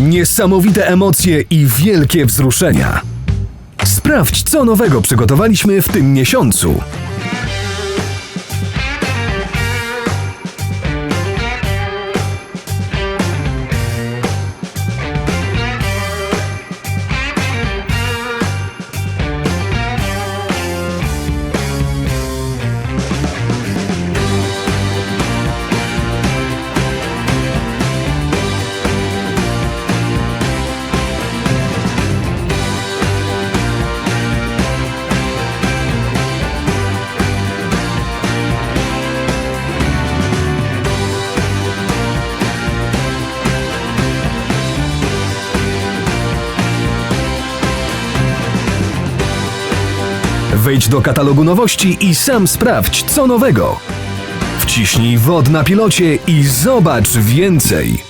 Niesamowite emocje i wielkie wzruszenia. Sprawdź, co nowego przygotowaliśmy w tym miesiącu. Wejdź do katalogu nowości i sam sprawdź, co nowego. Wciśnij wod na pilocie i zobacz więcej.